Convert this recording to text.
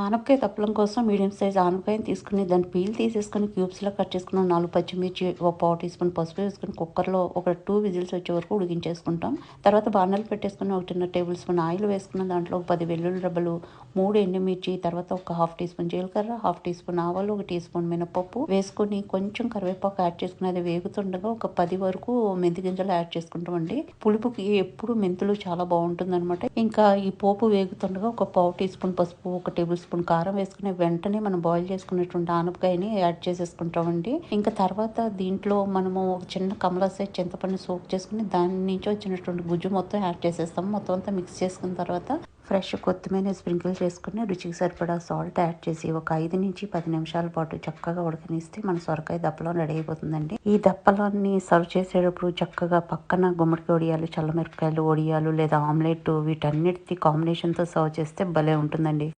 ఆనపకాయ తప్పలం కోసం medium size ఆనపకాయని తీసుకుని దాన్ని పీల్ తీసేసుకొని క్యూబ్స్లో కట్ చేసుకున్న నాలుగు పచ్చిమిర్చి ఒక పావు టీ స్పూన్ పసుపు వేసుకుని కుక్కర్లో ఒక టూ విజిల్స్ వచ్చే వరకు ఉడికించేసుకుంటాం. తర్వాత బాణాలు పెట్టేసుకుని ఒకటిన్నర టేబుల్ స్పూన్ ఆయిల్ వేసుకున్న దాంట్లో ఒక పది వెల్లుల్లి రబ్బలు మూడు ఎండుమిర్చి తర్వాత ఒక హాఫ్ టీ స్పూన్ జీలకర్ర హాఫ్ టీ స్పూన్ ఆవాలు ఒక టీ స్పూన్ మినపప్పు వేసుకొని కొంచెం కరివేపాకు యాడ్ చేసుకుని అది వేగుతుండగా ఒక పది వరకు మెంతి గింజలు యాడ్ చేసుకుంటామండి. పులుపుకి ఎప్పుడు మెంతులు చాలా బాగుంటుంది ఇంకా ఈ పోపు వేగుతుండగా ఒక పావు టీ స్పూన్ పసుపు ఒక టేబుల్ స్పూన్ కారం వేసుకుని వెంటనే మనం బాయిల్ చేసుకున్నటువంటి ఆనపకాయని యాడ్ చేసేసుకుంటామండి. ఇంకా తర్వాత దీంట్లో మనము ఒక చిన్న కమలా సైజ్ చింతపండు సోక్ చేసుకుని దాని నుంచి వచ్చినటువంటి గుజ్జు మొత్తం యాడ్ చేసేస్తాం. మొత్తం అంతా మిక్స్ చేసుకున్న తర్వాత ఫ్రెష్ కొత్తిమీర స్ప్రింకిల్ చేసుకుని రుచికి సరిపడా సాల్ట్ యాడ్ చేసి ఒక ఐదు నుంచి పది నిమిషాల పాటు చక్కగా ఉడకనిస్తే మన సొరకాయ దప్పలం రెడీ అయిపోతుందండి. ఈ దప్పలాన్ని సర్వ్ చేసేటప్పుడు చక్కగా పక్కన గుమ్మడికి ఒడియాలు చల్లమిరపకాయలు వడియాలు లేదా ఆమ్లెట్ వీటన్నిటి కాంబినేషన్తో సర్వ్ చేస్తే భలే ఉంటుందండి.